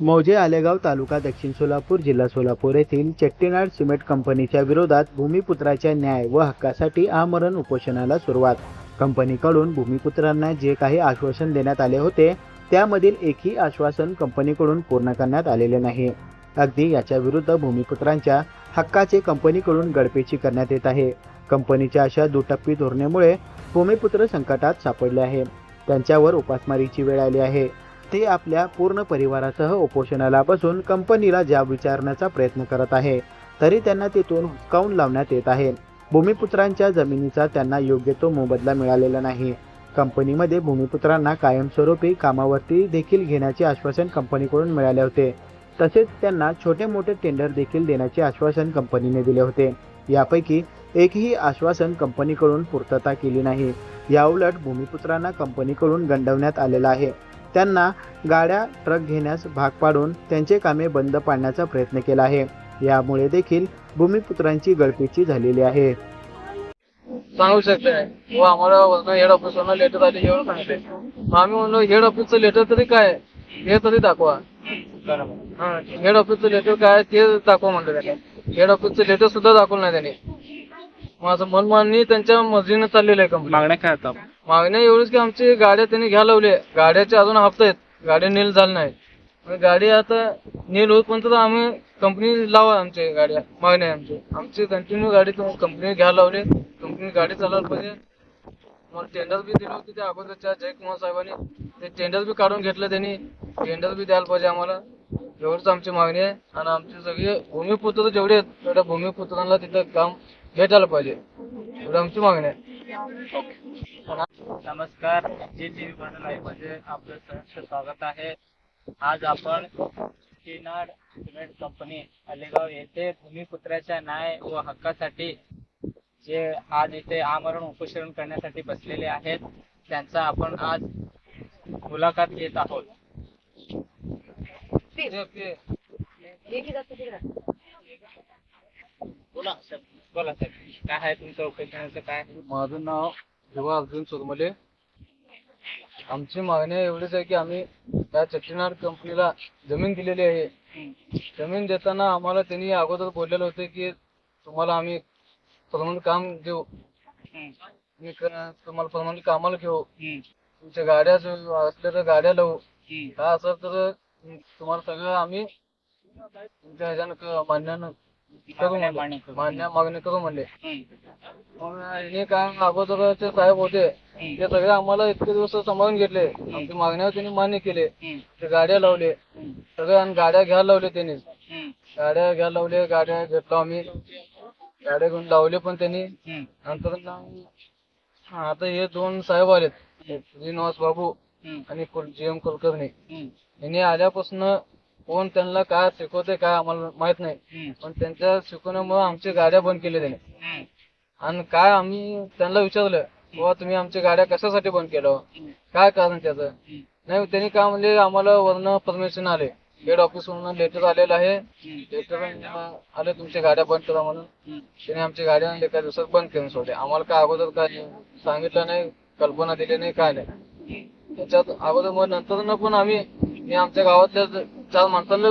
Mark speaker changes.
Speaker 1: मौजे आलेगाव तालुका दक्षिण सोलापूर जिल्हा सोलापूर येथील चेट्टीनाड सिमेंट कंपनीच्या विरोधात भूमिपुत्राच्या न्याय व हक्कासाठी आमरण उपोषणाला सुरुवात. कंपनीकडून भूमिपुत्रांना जे काही आश्वासन देण्यात आले होते त्यामधील एकही आश्वासन कंपनीकडून पूर्ण करण्यात आलेले नाही. अगदी याच्या विरुद्ध भूमिपुत्रांच्या हक्काचे कंपनीकडून गडपेची करण्यात येत आहे. कंपनीच्या अशा दुटप्पी धोरणेमुळे भूमिपुत्र संकटात सापडले आहे. त्यांच्यावर उपासमारीची वेळ आली आहे. ते आपल्या पूर्ण परिवारासह उपोषणाला बसून कंपनीला जाब विचारण्याचा प्रयत्न करत आहे. तरी त्यांना तिथून हुसकावून लावण्यात येत आहे. भूमिपुत्रांच्या जमिनीचा त्यांना योग्य तो मोबदला मिळालेला नाही. कंपनीमध्ये भूमिपुत्रांना कायमस्वरूपी कामावरती देखील घेण्याचे आश्वासन कंपनीकडून मिळाले होते. तसेच त्यांना छोटे मोठे टेंडर देखील देण्याचे आश्वासन कंपनीने दिले होते. यापैकी एकही आश्वासन कंपनीकडून पूर्तता केली नाही. याउलट भूमिपुत्रांना कंपनीकडून गंडवण्यात आलेला आहे. त्यांना गाड्या ट्रक घेण्यास भाग पाडून त्यांचे कामे बंद पाडण्याचा प्रयत्न केला आहे. यामुळे देखील भूमिपुत्रांची गळपेची झालेली आहे.
Speaker 2: सांगू शकते व आम्हाला वर्ण हेड ऑफिसवरनं लेटर आले एवढं सांगते. मग आम्ही म्हणलो हेड ऑफिसचं लेटर तरी काय? हे तरी दाखवा. हेड ऑफिसचं लेटर काय ते दाखवा म्हणलं त्याने. हेड ऑफिसचं लेटर सुद्धा दाखवलं नाही त्याने. माझं मनमानी त्यांच्या मर्जीने चाललेलं आहे कंपनी
Speaker 3: मागण्या काय आता
Speaker 2: मागण्या एवढीच की आमची गाड्या त्यांनी घ्या लावल्या. गाड्याचे अजून हप्ते आहेत. गाड्या नील झाली नाही गाडी आता नील होतपर्यंत तर आम्ही कंपनी लावा आमची गाड्या. मागण्या आहे आमची. आमची कंटिन्यू गाडी कंपनी घ्या लावले. कंपनी गाडी चालवायला पाहिजे. मला टेंडर बी दिले होते त्या अगोदरच्या जयकुमार साहेबांनी. ते टेंडर बी काढून घेतलं त्यांनी. टेंडर बी द्यायला पाहिजे आम्हाला. एवढंच आमची मागणी आहे. आणि आमचे सगळे भूमिपुत्र जेवढे आहेत तेवढ्या भूमिपुत्रांना तिथं काम भेटायला पाहिजे. एवढं आमची मागणी आहे.
Speaker 3: नमस्कार जे टी व्ही लाईव्हमध्ये आपलं सहर्ष स्वागत आहे. आज आपण किनाड सिमेंट कंपनी अलेगाव येथे भूमिपुत्राच्या न्याय व हक्कासाठी जे आज इथे आमरण उपोषण करण्यासाठी बसलेले आहेत त्यांचा आपण आज मुलाखत घेत आहोत. बोला बोला काय आहे तुमचं उपोषणाचं काय
Speaker 2: माझं नाव युवा अर्जुन सुरमले. आमची मागणी एवढीच आहे की आम्ही त्या चट्टीनाड कंपनीला जमीन दिलेली आहे. जमीन देताना आम्हाला त्यांनी अगोदर बोललेलं होते की तुम्हाला आम्ही परमनंट काम देऊ. मी क- तुम्हाला परमनंट कामाला घेऊ. तुमच्या गाड्या असल्या तर गाड्या लावू. काय असेल तर तुम्हाला सगळं आम्ही तुमच्या ह्याच्यानं क- मान्यानं करू म्हणले.
Speaker 3: मान्य
Speaker 2: मागणी करू म्हणले. हे काय अगोदरचे साहेब होते ते सगळे आम्हाला इतके दिवस सांभाळून घेतले. आमच्या मागण्यावर त्यांनी मान्य केले. ते गाड्या लावले. सगळे आणि गाड्या घ्यायला लावले त्यांनी. गाड्या घ्यायला लावले गाड्या घेतलो आम्ही. गाड्या घेऊन लावले पण त्यांनी. नंतर आता हे दोन साहेब आलेत. श्रीनिवास बाबू आणि जी एम कुलकर्णी. यांनी आल्यापासून कोण त्यांना काय शिकवते काय आम्हाला माहीत नाही. पण त्यांच्या शिकवण्यामुळे आमच्या गाड्या बंद केल्या त्याने आणि काय आम्ही त्यांना विचारलं बाबा तुम्ही आमच्या गाड्या कशासाठी बंद केलं काय कारण त्याचं? नाही त्यांनी काय म्हणले आम्हाला वरनं परमिशन आले. हेड ऑफिस वरून लेटर आलेलं आहे. लेटर आले तुमच्या गाड्या बंद करा म्हणून. त्याने आमच्या गाड्या एका दिवसात बंद करून सोडले आम्हाला काय अगोदर काय सांगितलं नाही कल्पना दिली नाही काय नाही. त्याच्यात अगोदर मग नंतर पण आम्ही मी आमच्या गावातल्या estado montando